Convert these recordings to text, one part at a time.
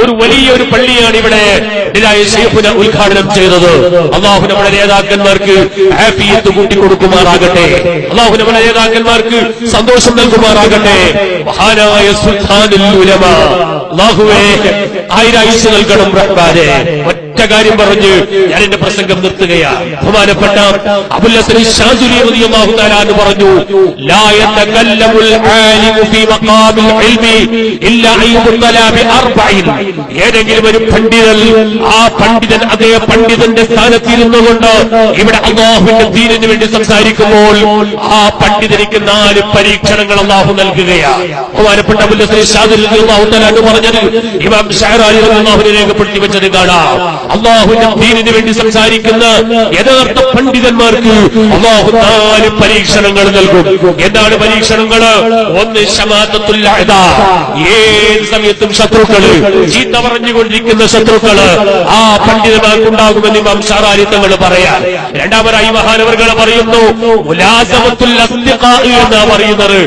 ഒരു വലിയൊരു പള്ളിയാണ് ഇവിടെ ഉദ്ഘാടനം ചെയ്തത്. അള്ളാഹു നമ്മുടെ നേതാക്കന്മാർക്ക് ഹാപ്പിയത്ത് കൂട്ടിക്കൊടുക്കുമാറാകട്ടെ. അള്ളാഹു നമ്മുടെ നേതാക്കന്മാർക്ക് സന്തോഷം നൽകുമാറാകട്ടെ. മഹാനായ സുൽത്താനുൽ ഉലമ. അള്ളാഹുവേ ആയിരായുസ് നൽകണം റഹ്മാനെ. ഒറ്റ കാര്യം പറഞ്ഞ് ഞാൻ എന്റെ പ്രസംഗം നിർത്തുകയാണ് ബഹുമാനപ്പെട്ട അബുൽ ഹസൻ ഷാജുലി റളിയല്ലാഹു തആല പറഞ്ഞു ലാ യതകല്ലമുൽ ആലിമു ഫീ മഖാമിൽ ഇൽമി ഇല്ലാ അയ്യുബ്തല ബി അർബഇൻ. ഏതെങ്കിലും ഒരു പണ്ഡിതൻ ആ പണ്ഡിതൻ അതേ പണ്ഡിതന്റെ സ്ഥാനത്തിരുന്നു ഇരുന്നുകൊണ്ട് ഇവിടെ അള്ളാഹുവിന്റെ ദീനിന് വേണ്ടി സംസാരിക്കുമ്പോൾ ആ പണ്ഡിതനിക്ക് നാല് പരീക്ഷണങ്ങൾ അള്ളാഹു നൽകുകയാണ് ബഹുമാനപ്പെട്ട അബുൽ ഹസൻ ഷാജുലി റളിയല്ലാഹു തആല എന്ന് ഇമാം ഷഹറാനി റളിയല്ലാഹുവിനെ രേഖപ്പെടുത്തി വെച്ചത് കാണാം. അള്ളാഹുവിന്റെ ദീനിന് വേണ്ടി സംസാരിക്കുന്ന യഥാർത്ഥ പണ്ഡിതന്മാർക്ക് അള്ളാഹു നാല് പരീക്ഷണങ്ങൾ നൽകും. എന്താണ് പരീക്ഷണങ്ങൾ ഒന്ന്. ഏത് സമയത്തും ശത്രുക്കൾ. ചീത്ത പറഞ്ഞുകൊണ്ടിരിക്കുന്ന ശത്രുക്കൾ. ആ പണ്ഡിതന്മാർക്കുണ്ടാകുമെന്ന് ഇമാം പറയാം തങ്ങൾ പറയാൻ. രണ്ടാമതായി മഹാനവർകൾ പറയുന്നു എന്നാ പറയുന്നത്.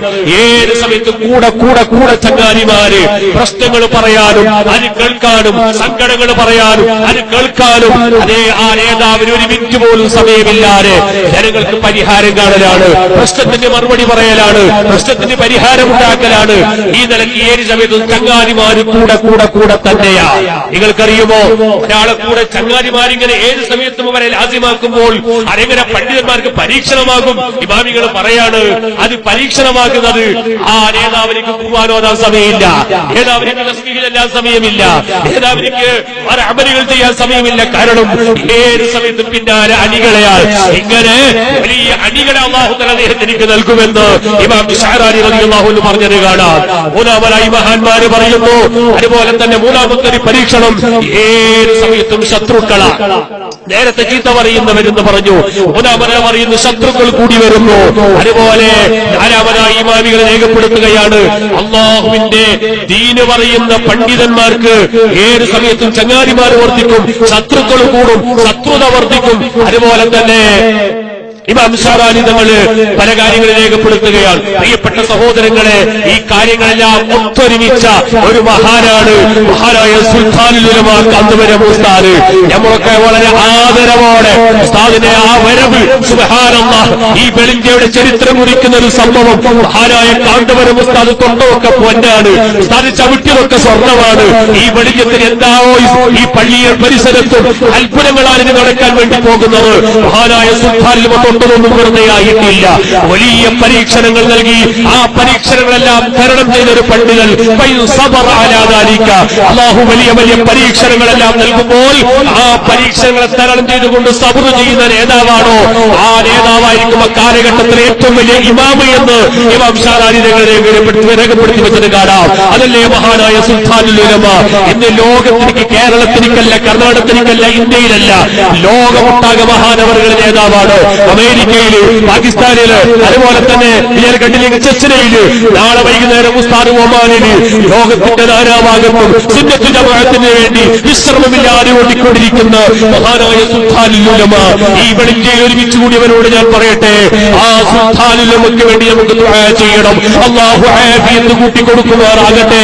ഏത് സമയത്തും കൂടെ കൂടെ കൂടെ ചങ്ങാരിമാര് പ്രശ്നങ്ങൾ പറയാനും അത് കേൾക്കാനും സങ്കടങ്ങൾ പറയാനും അത് കേൾക്കാനും അതേ ആ നേതാവിന് ഒരു മിനിറ്റ് പോലും സമയമില്ലാതെ ജനങ്ങൾക്ക് പരിഹാരം കാണലാണ്. പ്രശ്നത്തിന്റെ മറുപടി പറയലാണ്. പ്രശ്നത്തിന് പരിഹാരം ഉണ്ടാക്കലാണ് ഈ നിലയ്ക്ക് ഏത് സമയത്തും ചങ്ങാതിമാര് കൂടെ കൂടെ കൂടെ തന്നെയാ. നിങ്ങൾക്കറിയുമോ? ഒരാളെ കൂടെ ചങ്ങാതിമാരിങ്ങനെ ഏത് സമയത്തും അവരെ ലാസ്യമാക്കുമ്പോൾ അതെങ്ങനെ പണ്ഡിതന്മാർക്ക് പരീക്ഷണമാകും. ഇമാമികൾ പറയാണ് അത് പരീക്ഷണമാക്കുന്നത് ആ നേതാവിലേക്ക് കുർബാനോദാൻ സമയമില്ല. നേതാവിലേക്ക് തസ്മീഹിലെല്ലാം സമയമില്ല. നേതാവിനിക്ക് അമലുകൾ ചെയ്യാൻ സമയമില്ല. കാരണം ഏത് സമയത്തും പിന്നാലെ അണികളെയാൽ ഇങ്ങനെ വലിയ അണികളെ അള്ളാഹുത്തല അദ്ദേഹത്തിനിക്ക് നൽകുമെന്ന് ഇമാം പറഞ്ഞത് കാണാം. മൂന്നാമനായി മഹാന്മാര് പറയുന്നു അതുപോലെ തന്നെ മൂന്നാമത്തെ ഒരു പരീക്ഷണം ഏത് സമയത്തും ശത്രുക്കള. നേരത്തെ ചീത്ത പറയുന്നവരെന്ന് പറഞ്ഞു. മൂന്നാമന പറയുന്ന ശത്രുക്കൾ കൂടി വരുന്നു. അതുപോലെ നാലാമതായി മാവികളെ രേഖപ്പെടുത്തുകയാണ് അള്ളാഹുവിന്റെ ദീന് പറയുന്ന പണ്ഡിതന്മാർക്ക് ഏത് സമയത്തും ചങ്ങാതിമാർ വർദ്ധിക്കും. ശത്രുക്കൾ കൂടും ശത്രുത വർദ്ധിക്കും. അതുപോലെ തന്നെ ഇമാം തങ്ങൾ പല കാര്യങ്ങൾ രേഖപ്പെടുത്തുകയാണ്. പ്രിയപ്പെട്ട സഹോദരങ്ങളെ ഈ കാര്യങ്ങളെല്ലാം ഒത്തൊരുമിച്ച ഒരു മഹാനാണ്. മഹാനായ സുൽത്താനുലമാ ഉസ്താദ്. നമ്മളൊക്കെ വളരെ ആദരവോടെ ഉസ്താദിന്റെ ആ വരവ് സുഹാനമ്മ ഈ വെളിഞ്ചയുടെ ചരിത്രം കുറിക്കുന്ന ഒരു സംഭവം മഹാനായ കാന്തവരം ഉസ്താദ് തൊണ്ടമൊക്കെ പൊന്നാണ്. ഉസ്താദ് ചവിട്ടിയതൊക്കെ സ്വർണമാണ് ഈ വെളിഞ്ഞത്തിന് എന്താവോ ഈ- പള്ളിയെ പരിസരത്തും അത്ഭുതങ്ങളാണ് നടക്കാൻ വേണ്ടി പോകുന്നത്. മഹാനായ സുൽത്താനിൽ വെറുതെ ആയിട്ടില്ല വലിയ പരീക്ഷണങ്ങൾ നൽകി ആ പരീക്ഷണങ്ങളെല്ലാം തരണം ചെയ്ത ഒരു പണ്ഡിതൻ. അള്ളാഹു വലിയ വലിയ പരീക്ഷണങ്ങളെല്ലാം നൽകുമ്പോൾ ആ പരീക്ഷണങ്ങളെ തരണം ചെയ്തുകൊണ്ട് സബർ ചെയ്യുന്ന നേതാവാണോ? ആ നേതാവായിരിക്കും ആ കാലഘട്ടത്തിലെ ഏറ്റവും വലിയ ഇമാമ് എന്ന് ഇമാം ഷാറാനി രേഖപ്പെടുത്തി വെച്ചത് കാണാം. അതല്ലേ മഹാനായ സുൽത്താനുലമ ഇന്ന് ലോകത്തിലേക്ക് കേരളത്തിലേക്കല്ല കർണാടകത്തിലേക്കല്ല ഇന്ത്യയിലല്ല. ലോകമൊട്ടാകെ മഹാനവറുകൾ നേതാവാണ്. അമേരിക്കയിൽ പാകിസ്ഥാനിൽ അതുപോലെ തന്നെ കണ്ടില്ലെങ്കിൽ ചെച്ചനയിൽ നാളെ വൈകുന്നേരം ഉസ്താദ് ഒമാനിൽ ലോകത്തിന്റെ നാനാഭാഗത്തും സുന്നത്ത് ജമാഅത്തിന് വേണ്ടി വിശ്രമമില്ലാതെ ഓടിക്കൊണ്ടിരിക്കുന്ന മഹാനായ സുൽത്താനുലമ ഈ വെളിച്ചയിൽ ഒരുമിച്ച് കൂടിയവരോട് ഞാൻ പറയട്ടെ ആ സുൽത്താനുലമയ്ക്ക് വേണ്ടി നമുക്ക് ചെയ്യണം. അള്ളാഹു ആഫിയത്ത് കൂട്ടിക്കൊടുക്കുമാറാകട്ടെ.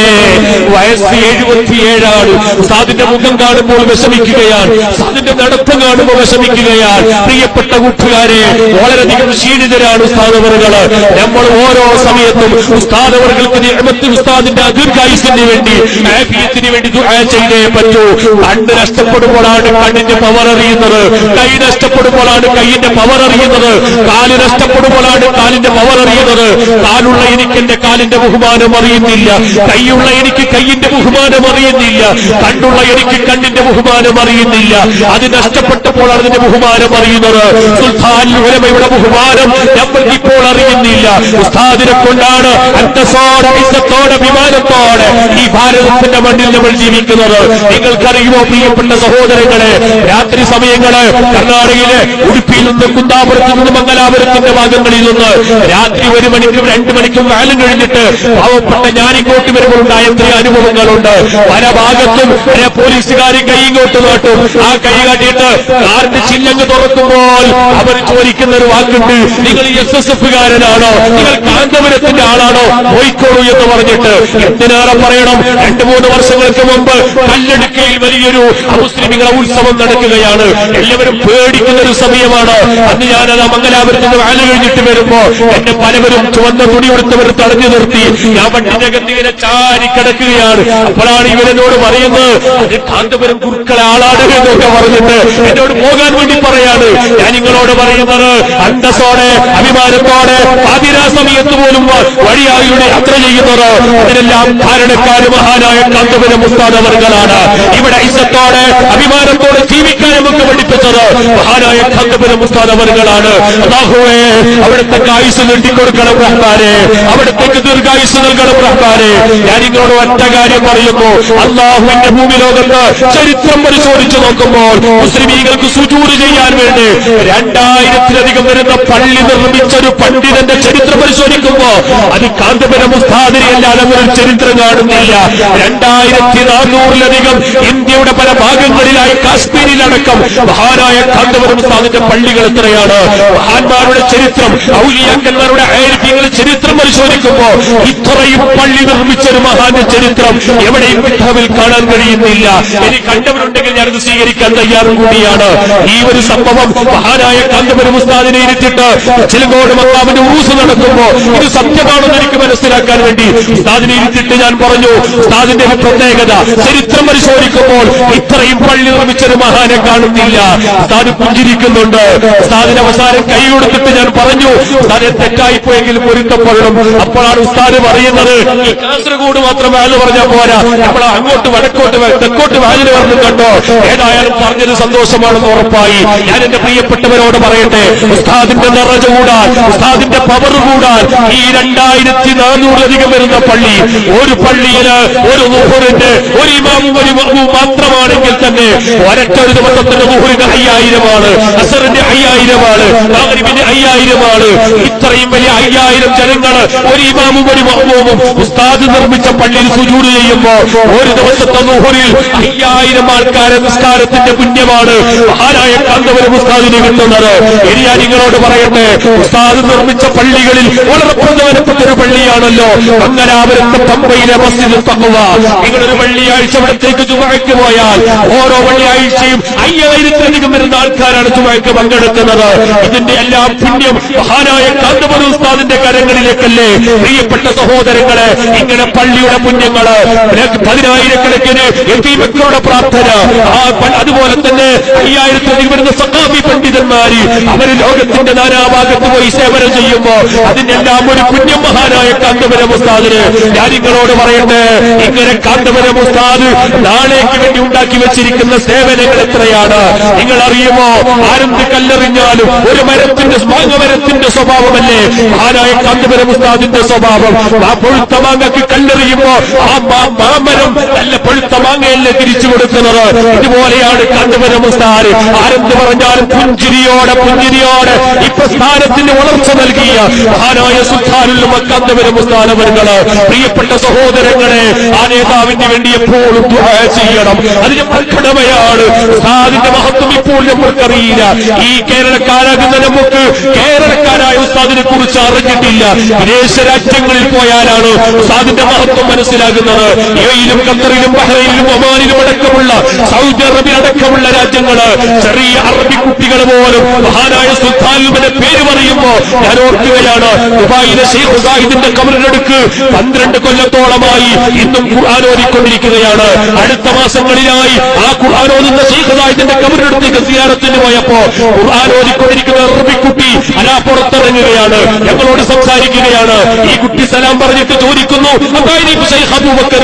വയസ്സ് എഴുപത്തിയേഴാണ്. ഉസ്താദിന്റെ മുഖം കാണുമ്പോൾ വിഷമിക്കുകയാണ്. ഉസ്താദിന്റെ നടപ്പ് കാണുമ്പോൾ വിഷമിക്കുകയാണ്. പ്രിയപ്പെട്ട കൂട്ടുകാരെ വളരെയധികം ക്ഷീണിതരാണ് ഉസ്താദവറുകൾ നമ്മൾ ഓരോ സമയത്തും ഉസ്താദവറുകൾക്ക് നിയമത്തിൽ ഉസ്താദിന്റെ ദീർഘായുസിന് വേണ്ടി ആഫിയത്തിന് വേണ്ടി ചെയ്തേ പറ്റൂ. കണ്ണ് നഷ്ടപ്പെടുമ്പോഴാണ് കണ്ണിന്റെ പവർ അറിയുന്നത്. കൈ നഷ്ടപ്പെടുമ്പോഴാണ് കൈയിന്റെ പവർ അറിയുന്നത്. കാൽ നഷ്ടപ്പെടുമ്പോഴാണ് കാലിന്റെ പവർ അറിയുന്നത്. കാലുള്ള എനിക്ക് എന്റെ കാലിന്റെ ബഹുമാനം അറിയുന്നില്ല. കൈയുള്ള എനിക്ക് കൈയിന്റെ ബഹുമാനം അറിയുന്നില്ല. കണ്ണുള്ള എനിക്ക് കണ്ണിന്റെ ബഹുമാനം അറിയുന്നില്ല. അത് നഷ്ടപ്പെട്ടപ്പോഴാണ് അതിന്റെ ബഹുമാനം അറിയുന്നത്. സുൽത്താൻ ഉലമയുടെ ബഹുമാനം നമ്മൾ ഇപ്പോൾ അറിയുന്നില്ല. ഉസ്താദിനെ കൊണ്ടാണ് അന്തസ്സോടെ ഇന്നത്തോടെ വിമാനത്തോടെ ഈ ഭാരതത്തിന്റെ മണ്ണിൽ നമ്മൾ ജീവിക്കുന്നത്. നിങ്ങൾക്കറിയുമോ പ്രിയപ്പെട്ട സഹോദരങ്ങളെ രാത്രി സമയങ്ങൾ കർണാടകയിലെ ഉടുപ്പിയിൽ നിന്ന് കുന്താപുരത്ത് നിന്ന് മംഗലാപുരത്തിന്റെ ഭാഗങ്ങളിൽ നിന്ന് രാത്രി ഒരു മണിക്കും രണ്ടു മണിക്കും കാലം കഴിഞ്ഞിട്ട് പാവപ്പെട്ട ഞാനിങ്ങോട്ട് വരുമ്പോൾ ഉണ്ടായ എത്ര അനുഭവങ്ങളുണ്ട്. പല ഭാഗത്തും പല പോലീസുകാർ കൈ ഇങ്ങോട്ട് നാട്ടും. ആ കൈ കാട്ടിയിട്ട് കാറിന്റെ ചില്ലങ്ങ് തുറക്കുമ്പോൾ അവർ ചോദിക്കും വിളിക്കുന്ന ഒരു വാക്കുണ്ട്. നിങ്ങൾ എസ് എസ് എഫുകാരനാണോ നിങ്ങൾ പോയിക്കോളൂ എന്ന് പറഞ്ഞിട്ട് എന്തിനേറെ പറയണം? രണ്ടു മൂന്ന് വർഷങ്ങൾക്ക് മുമ്പ് കല്ലടുക്കയിൽ വലിയൊരു മുസ്ലിമികളെ ഉത്സവം നടക്കുകയാണ്. എല്ലാവരും പേടിക്കുന്ന ഒരു സമയമാണ്. അന്ന് ഞാനത് മംഗലാപുരത്ത് നിന്ന് വേല കഴിഞ്ഞിട്ട് വരുമ്പോ എന്നെ പലവരും ചുവന്ന തുണി കൊടുത്തവർ തടഞ്ഞു നിർത്തി. ഞാൻ വണ്ടിനകത്ത് ഇങ്ങനെ ചാരി കിടക്കുകയാണ്. അപ്പോഴാണ് ഇവരെന്നോട് പറയുന്നത് കാന്തപുരം കുറുക്കളെ ആളാണ് എന്നൊക്കെ പറഞ്ഞിട്ട് എന്നോട് പോകാൻ വേണ്ടി പറയാണ്. ഞാൻ നിങ്ങളോട് പറയുന്നത് അന്തസോടെ അഭിമാനത്തോടെ ആതിരാസമയത്ത് പോലും വഴിയായിലൂടെ യാത്ര ചെയ്യുന്നത് ഇതിനെല്ലാം കാരണക്കാർ മഹാനായ കാന്തപുരം മുസ്താദ് അവർകളാണ്. ഇവിടെ ഇസത്തോടെ അഭിമാനത്തോടെ ജീവിക്കാൻ നമുക്ക് പഠിപ്പിച്ചത് മഹാനായ കാന്തപുരം മുസ്താദ് അവർകളാണ്. അള്ളാഹുവേ അവിടുത്തെ ആയുസ് നീട്ടിക്കൊടുക്കണം റഹ്മാനെ. അവിടത്തേക്ക് ദീർഘായുസ് നൽകണം റഹ്മാനെ. ഞാൻ നിങ്ങളോട് ഒറ്റ കാര്യം പറയുന്നു. അള്ളാഹുവിന്റെ ഭൂമി ലോകത്ത് ചരിത്രം പരിശോധിച്ചു നോക്കുമ്പോൾ മുസ്ലിമീകൾക്ക് സുജൂര് ചെയ്യാൻ വേണ്ടി രണ്ടായിരത്തിലധികം വരുന്ന പള്ളി നിർമ്മിച്ച ഒരു പണ്ഡിതന്റെ ചരിത്രം പരിശോധിക്കുമ്പോ അത് കാന്തപുരം മുസ്താദിനെ അല്ലാതെ ഒരു ചരിത്രം കാണുന്നില്ല. രണ്ടായിരത്തി നാനൂറിലധികം ഇന്ത്യയുടെ പല ഭാഗങ്ങളിലായി കാശ്മീരിലടക്കം മഹാനായ കാന്തപുരം സ്ഥാപിച്ച പള്ളികൾ എത്രയാണ്? മഹാന്മാരുടെ ചരിത്രം ഔലിയാക്കന്മാരുടെ ഐരിക്കങ്ങൾ ചരിത്രം പരിശോധിക്കുമ്പോ ഇത്രയും പള്ളി നിർമ്മിച്ച ഒരു മഹാന്റെ ചരിത്രം എവിടെയും കിതാബിൽ കാണാൻ കഴിയുന്നില്ല. ഇനി കണ്ടവരുണ്ടെങ്കിൽ ഞാനത് സ്വീകരിക്കാൻ തയ്യാറും കൂടിയാണ് ഈ ഒരു സംഭവം മഹാനായ കാന്തപുരം ഉസ്താദിനെ ഇരുത്തിട്ട് ചിലങ്കോട് മക്കാവിന്റെ ഊസ് നടക്കുമ്പോ ഇത് സത്യമാണെന്ന് എനിക്ക് മനസ്സിലാക്കാൻ വേണ്ടി ഉസ്താദിനെ ഇരുത്തിട്ട് ഞാൻ പറഞ്ഞു ഉസ്താദിന്റെ ഒരു പ്രത്യേകത ചരിത്രം പരിശോധിക്കുമ്പോൾ ഇത്രയും പള്ളി നിർമ്മിച്ചൊരു മഹാനെ കാണുന്നില്ല. ഉസ്താദ് പുഞ്ചിരിക്കുന്നുണ്ട്. ഉസ്താദിന് അവസാനം കൈ കൊടുത്തിട്ട് ഞാൻ പറഞ്ഞു ഉസ്താദെ തെറ്റായിപ്പോയെങ്കിൽ പൊരുത്തപ്പെടണം. അപ്പോഴാണ് ഉസ്താദ് പറയുന്നത് കാസർഗോഡ് മാത്രം വാൽ പറഞ്ഞാൽ പോരാ. നമ്മൾ അങ്ങോട്ട് വടക്കോട്ട് തെക്കോട്ട് വാലിന് പറഞ്ഞു കണ്ടോ? ഏതായാലും പറഞ്ഞത് സന്തോഷമാണെന്ന് ഉറപ്പായി. ഞാൻ എന്റെ പ്രിയപ്പെട്ടവരോട് പറയട്ടെ ഉസ്താദിന്റെ നിറജ കൂടാൻ ഉസ്താദിന്റെ പവർ കൂടാൻ ഈ രണ്ടായിരത്തി നാനൂറിലധികം വരുന്ന പള്ളി ഒരു പള്ളിയിൽ ഒരു നുഹറിന്റെ ഒരു ഇമാമും ഒരു ഇമാമും മാത്രമാണെങ്കിൽ തന്നെ ഒരൊറ്റ ഒരു ദിവസത്തിന്റെ നുഹറിന്റെ അയ്യായിരമാണ് അസറിന്റെ അയ്യായിരമാണ് മഗ്രിബിന്റെ അയ്യായിരമാണ്. ഇത്രയും വലിയ അയ്യായിരം ജനങ്ങൾ ഒരു ഇമാമും ഒരു മഹ്മൂമും ഉസ്താദ് നിർമ്മിച്ച പള്ളിയിൽ സുജൂട് ചെയ്യുമ്പോൾ ഒരു ദിവസത്തെ നുഹറിൽ അയ്യായിരം ആൾക്കാരെ നിസ്കാരത്തിന്റെ പുണ്യമാണ്. ആരായ കാന്തപുരം ഉസ്താദിനെ കിട്ടുന്നത് ഇനി ഞാൻ നിങ്ങളോട് പറയട്ടെ ഉസ്താദ് നിർമ്മിച്ച പള്ളികളിൽ വളരെ പ്രധാനപ്പെട്ട ഒരു പള്ളിയാണല്ലോ. മംഗലാപുരത്തെ പമ്പയിലെ മസ്ജിദ് തക്കുവ നിങ്ങളൊരു വെള്ളിയാഴ്ച അവിടത്തേക്ക് ചുമയ്ക്ക് പോയാൽ ഓരോ വെള്ളിയാഴ്ചയും അയ്യായിരത്തിലധികം വരുന്ന ആൾക്കാരാണ് ചുമയ്ക്ക് പങ്കെടുക്കുന്നത്. ഇതിന്റെ എല്ലാം പുണ്യം മഹാനായ കാന്തപുരം ഉസ്താദിന്റെ കരങ്ങളിലേക്കല്ലേ? പ്രിയപ്പെട്ട സഹോദരങ്ങളെ ഇങ്ങനെ പള്ളിയുടെ പുണ്യങ്ങൾ പതിനായിരക്കണക്കിന് എത്തിമക്കളുടെ പ്രാർത്ഥന അതുപോലെ തന്നെ അയ്യായിരത്തിലധികം വരുന്ന സഖാബി പണ്ഡിതന്മാര് അവർ ലോകത്തിന്റെ നാനാഭാഗത്ത് പോയി സേവനം ചെയ്യുമ്പോ അതിനെല്ലാം ഒരു പുണ്യം മഹാനായ കാന്തപുരം ഉസ്താദിന് ഞാൻ നിങ്ങളോട് പറയട്ടെ. ഇങ്ങനെ കാന്തപുരം ഉസ്താദ് നാളേക്ക് വേണ്ടി ഉണ്ടാക്കി വെച്ചിരിക്കുന്ന സേവനങ്ങൾ എത്രയാണ്? നിങ്ങൾ അറിയുമോ ആരെന്ത് കല്ലെറിഞ്ഞാലും ഒരു മരത്തിന്റെ മാങ്ങമരത്തിന്റെ സ്വഭാവമല്ലേ? ആരായ കാന്തപുരം ഉസ്താദിന്റെ സ്വഭാവം. ആ പൊഴുത്ത മാങ്ങക്ക് കല്ലെറിയുമ്പോ ആ മാമരം നല്ല പൊഴുത്ത മാങ്ങയല്ലേ തിരിച്ചു കൊടുക്കുന്നത്? ഇതുപോലെയാണ് കാന്തപുരം ഉസ്താദ്. ആരെന്ത് പറഞ്ഞാലും പുഞ്ചിരിയോടെ പുഞ്ചിരിയോടെ ഇപ്പൊ സ്ഥാനത്തിന്റെ വളർച്ച നൽകിയ മഹാനായ സുൽത്താനുള്ള കാന്തപുരം ഉസ്താനവരുകൾ പ്രിയപ്പെട്ട സഹോദരങ്ങളെ ആ നേതാവിന് വേണ്ടി എപ്പോഴും ചെയ്യണം. അതിന് കടമയാണ് ഉസ്താദിന്റെ മഹത്വം ഇപ്പോൾ നമ്മൾക്കറിയില്ല. ഈ കേരളക്കാരാകുന്ന നമുക്ക് കേരളക്കാരായ ഉസ്താദിനെ കുറിച്ച് അറിഞ്ഞിട്ടില്ല. വിദേശ രാജ്യങ്ങളിൽ പോയാലാണ് ഉസ്താദിന്റെ മഹത്വം മനസ്സിലാകുന്നത്. യുഎയിലും ഖത്തറിലും ബഹ്റൈനിലും ഒമാനിലും അടക്കമുള്ള സൗദി അറബി അടക്കമുള്ള രാജ്യങ്ങൾ ചെറിയ അറബി കുട്ടികൾ പോലും മഹാനായ സുൽത്താനുവിന്റെ പേര് പറയുമ്പോ ഞാൻ ഓർക്കുകയാണ് ദുബായിലെ ഷെയ്ഖ് സാഹിദിന്റെ കബറിനടുക്ക് പന്ത്രണ്ട് കൊല്ലത്തോളമായി ഇന്നും ഖുർആൻ ഓതിക്കൊണ്ടിരിക്കുകയാണ്. അടുത്ത മാസങ്ങളിലായി ആ ഷെയ്ഖ് സാഹിദിന്റെ കബറിനടുത്തേക്ക് സിയാറത്തിന് പോയപ്പോ ഖുർആൻ ഓതിക്കൊണ്ടിരിക്കുന്ന അറബിക്കുട്ടി അലാ പുറത്തിറങ്ങുകയാണ്. ഞങ്ങളോട് സംസാരിക്കുകയാണ്. ഈ കുട്ടി സലാം പറഞ്ഞിട്ട് ചോദിക്കുന്നു അബൂബക്കർ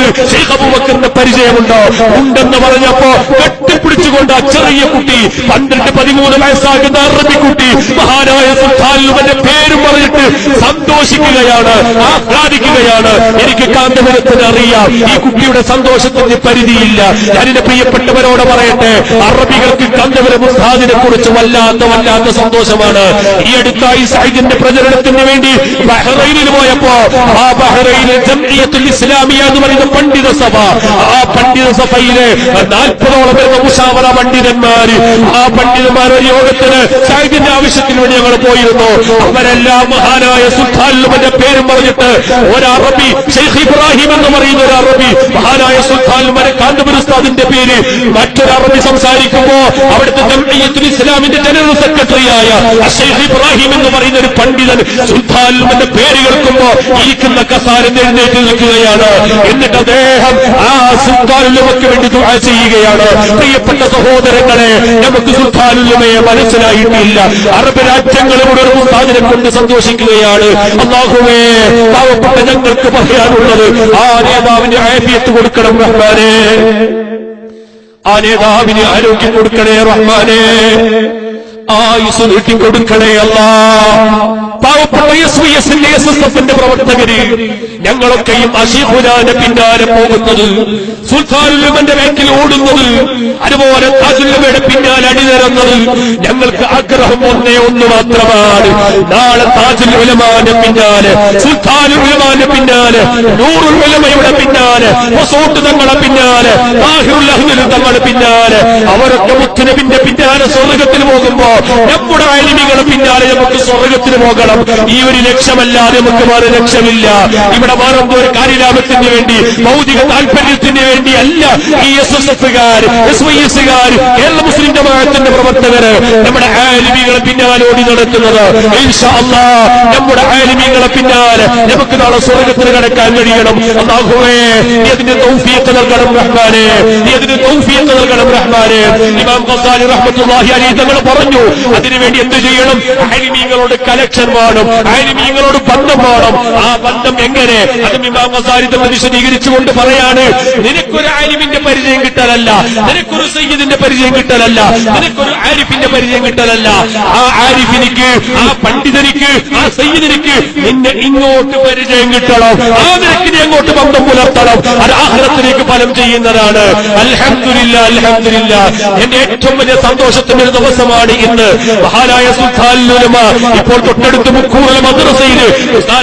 അബൂബക്കറിന്റെ പരിചയമുണ്ടോ? ഉണ്ടെന്ന് പറഞ്ഞപ്പോ കെട്ടിപ്പിടിച്ചുകൊണ്ട് ആ ചെറിയ കുട്ടി പന്ത്രണ്ട് പതിമൂന്ന് വയസ്സാകുന്ന അറബിക്കുട്ടി മഹാനായ സുൽത്താനുവന്റെ പേരും പറഞ്ഞിട്ട് സന്തോഷിക്കുകയാണ് ആഹ്ലാദിക്കുകയാണ്. എനിക്ക് കാന്തപുരത്തിന് അറിയാം. ഈ കുട്ടിയുടെ സന്തോഷത്തിന് പരിധിയില്ല. ഞാൻ എന്റെ പ്രിയപ്പെട്ടവരോട് പറയട്ടെ. അറബികൾക്ക് കാന്തപുരം ഉസ്താദിനെ കുറിച്ച് വല്ലാത്ത വല്ലാത്ത സന്തോഷമാണ്. ഈ അടുത്തായി സാഹിദിന്റെ പ്രചരണത്തിന് വേണ്ടി ബഹ്റൈനിൽ പോയപ്പോ ആ ബഹ്റൈനിൽ ജംഇയത്തുൽ ഇസ്ലാമിയ എന്ന് പറയുന്ന പണ്ഡിത സഭ ആ പണ്ഡിത സഭയിലെ നാൽപ്പതോളം വരുന്ന മുഷാവറ പണ്ഡിതന്മാര് ആ പണ്ഡിതന്മാരുടെ യോഗത്തിന് സാഹിദിന്റെ ആവശ്യത്തിന് വേണ്ടി ഞങ്ങൾ പോയിരുന്നു. അവരെല്ലാം മഹാനായ സുൽത്താൻ പേരും പറഞ്ഞിട്ട് ഒരു അറബി ഷെയ്ഖ് ഇബ്രാഹിം എന്ന് പറയുന്ന ഒരു അറബി മഹാനായ സുൽത്താൻ കാന്തപുര ഉസ്താദിന്റെ പേര്. മറ്റൊരു അറബി സംസാരിക്കുമ്പോ അവിടുത്തെ ജംഇയ്യത്തുൽ ഇസ്ലാമിന്റെ ജനറൽ സെക്രട്ടറിയായ ഷെയ്ഖ് ഇബ്രാഹിം എന്ന് പറയുന്ന ഒരു പണ്ഡിതൻ സുൽത്താൻ പേര് കേൾക്കുമ്പോ ഇരിക്കുന്ന കസാരൻ എഴുന്നേറ്റ് നിൽക്കുകയാണ്. എന്നിട്ട് അദ്ദേഹം ആ സുൽത്താനുലമയ്ക്ക് വേണ്ടി ദുആ ചെയ്യുകയാണ്. പ്രിയപ്പെട്ട സഹോദരങ്ങളെ നമുക്ക് സുൽത്താനുലമയെ മനസ്സിലായിട്ടില്ല. അറബ് രാജ്യങ്ങളും ഒരു മുസ്താദിനെ കൊണ്ട് സന്തോഷിക്കുകയാണ്. അള്ളാഹുവേ പാവപ്പെട്ട ഞങ്ങൾക്ക് പറയാനുള്ളത് ആ നേതാവിന് ആഫിയത്ത് കൊടുക്കണം റഹ്മാനെ. ആ നേതാവിന് ആരോഗ്യം കൊടുക്കണേ റഹ്മാനെ. ആയുസ് നീട്ടിക്കൊടുക്കണേ അല്ലാ. പാവപ്പെട്ട പ്രവർത്തകര്. ഞങ്ങളൊക്കെയും അഷീഖുലാന്റെ പിന്നാലെ പോകുന്നത് സുൽത്താനുലമന്റെ ബാക്കിൽ ഓടുന്നത് അതുപോലെ താജുല്ലമയുടെ പിന്നാലെ അടിതരുന്നത് ഞങ്ങൾക്ക് ആഗ്രഹം ഒന്നേ ഒന്ന് മാത്രമാണ്. നാളെ താജുലുലമാന്റെ പിന്നാലെ സുൽത്താനുൽ ഉലമാന്റെ പിന്നാലെ നൂറുലമയുടെ പിന്നാലെ ഹൊസോട്ട് തങ്ങളെ പിന്നാലെ താഹിറുൽ അഹ്മദ് തങ്ങളുടെ പിന്നാലെ. അവരൊക്കെ മുത്തുനബിന്റെ പിന്നാലെ സ്വർഗത്തിൽ പോകുമ്പോ നമ്മുടെ അലിമികളെ പിന്നാലെ നമുക്ക് സ്വർഗത്തിന് പോകണം. ഈ ഒരു ലക്ഷ്യമല്ലാതെ നമുക്ക് വേറെ ലക്ഷ്യമില്ല. ഇവിടെ വേറെന്തോ ഒരു കാര്യലാഭത്തിന് വേണ്ടി ഭൗതിക താല്പര്യത്തിന് വേണ്ടി അല്ല. ഈ എസ് എസ് എഫുകാർ എസ് വൈ എസുകാർ കേരള മുസ്ലിം ജമാഅത്തിന്റെ പ്രവർത്തകര് നമ്മുടെ ആലിമികളെ പിന്നാലെ ഓടി നടത്തുന്നത്. നമ്മുടെ ആലിമികളെ പിന്നാലെ നമുക്ക് നാളെ സ്വർഗത്തിന് കടക്കാൻ കഴിയണം. അള്ളാഹുവേ നീ അതിന്റെ തൗഫിയത്ത് നൽകണം റഹ്മാനെ. നീ അതിന് തൗഫീഖ് നൽകണം റഹ്മാനെ. ഇമാം ഖസാലി റഹ്മത്തുള്ളാഹി അലി തങ്ങൾ പറഞ്ഞു അതിനുവേണ്ടി എന്ത് ചെയ്യണം? ആലിമീങ്ങളോട് കലക്ഷൻ വേണം ആലിമീങ്ങളോട് ബന്ധം പാടും. ആ ബന്ധം എങ്ങനെ? അത് ഇമാം വിശദീകരിച്ചുകൊണ്ട് പറയാണ്. നിനക്കൊരു ആലിമിന്റെ പരിചയം കിട്ടലല്ല. നിനക്കൊരു സയ്യിദിന്റെ പരിചയം കിട്ടലല്ല. നിനക്കൊരു ആരിഫിന്റെ പരിചയം കിട്ടലല്ല. ആ ആരിഫിനിക്ക് ആ പണ്ഡിതനിക്ക് ആ സയ്യിദിനിക്ക് നിന്നെ ഇങ്ങോട്ട് പരിചയം കിട്ടണം. ആ നിനക്കിനെ അങ്ങോട്ട് ബന്ധം പുലർത്തണം? അത് ആഹ്ലത്തിലേക്ക് ഫലം ചെയ്യുന്നതാണ്. അൽഹംദുലില്ല അൽഹംദുലില്ല എന്റെ ഏറ്റവും വലിയ സന്തോഷത്തിന്റെ ഒരു ദിവസമാണ് ഇന്ന്. മഹാനായ സുൽത്താൻ ഇപ്പോൾ തൊട്ടടുത്ത് മുക്കൂറൽ മദ്രസയിൽ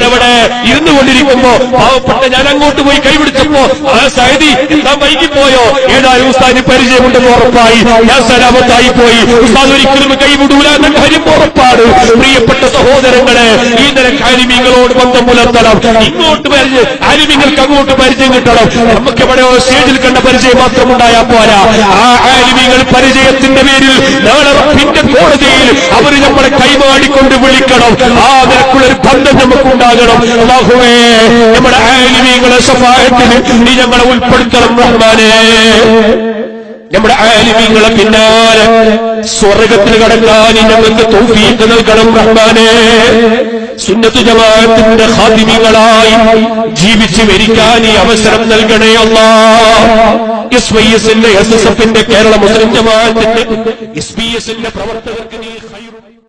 അവിടെ ഇരുന്നു കൊണ്ടിരിക്കുമ്പോ പാവപ്പെട്ട ഞാൻ അങ്ങോട്ട് പോയി കൈപിടിച്ചപ്പോ ആ സൈദി എന്താ വൈകിപ്പോയോ? ഏതായാലും ഉസ്താദിന് പരിചയമുണ്ടെന്ന് ഉറപ്പായി. ഞാൻ സലാമത്തായി പോയി. ഉസ്താദ് ഒരിക്കലും കൈവിടൂല എന്ന കാര്യം ഉറപ്പാണ്. പ്രിയപ്പെട്ട സഹോദരങ്ങളെ ഈ തരം ആലിമീങ്ങളോട് ബന്ധം പുലർത്തണം ഇങ്ങോട്ട് പരിചയം ആലിമീങ്ങൾക്ക് അങ്ങോട്ട് പരിചയം കിട്ടണം. നമുക്ക് എവിടെ സ്റ്റേജിൽ കണ്ട പരിചയം മാത്രം ഉണ്ടായാൽ പോരാ. ആ ആലിമീങ്ങൾ പരിചയത്തിന്റെ പേരിൽ നാളെ കോടതിയിൽ അവർ നമ്മളെ കൈമാടിക്കൊണ്ട് വിളിക്കണം. ആ നിരക്കുള്ളൊരു ബന്ധം നമുക്കുണ്ടാകണം. അല്ലാഹുവേ നമ്മുടെ ആലിമീങ്ങളെ സഫായത്തിൽ നീ ഞങ്ങളെ ഉൾപ്പെടുത്തണം റഹ്മാനേ. നമ്മുടെ ആലിമീങ്ങളെ പിന്നാലെ സ്വർഗത്തിൽ കടക്കാൻ ഞങ്ങൾക്ക് തൗഫീഖ് നൽകണം റഹ്മാനെ. സുന്നത്ത് ജമാഅത്തിന്റെ ഹാദിമികളായി ജീവിച്ച് മരിക്കാൻ ഈ അവസരം നൽകണേ അല്ല എസ് വൈ എസിന്റെ എസ് എസ് എഫിന്റെ കേരള മുസ്ലിം ജമാഅത്തിന്റെ എസ് ബി എസിന്റെ പ്രവർത്തകർക്ക് നീ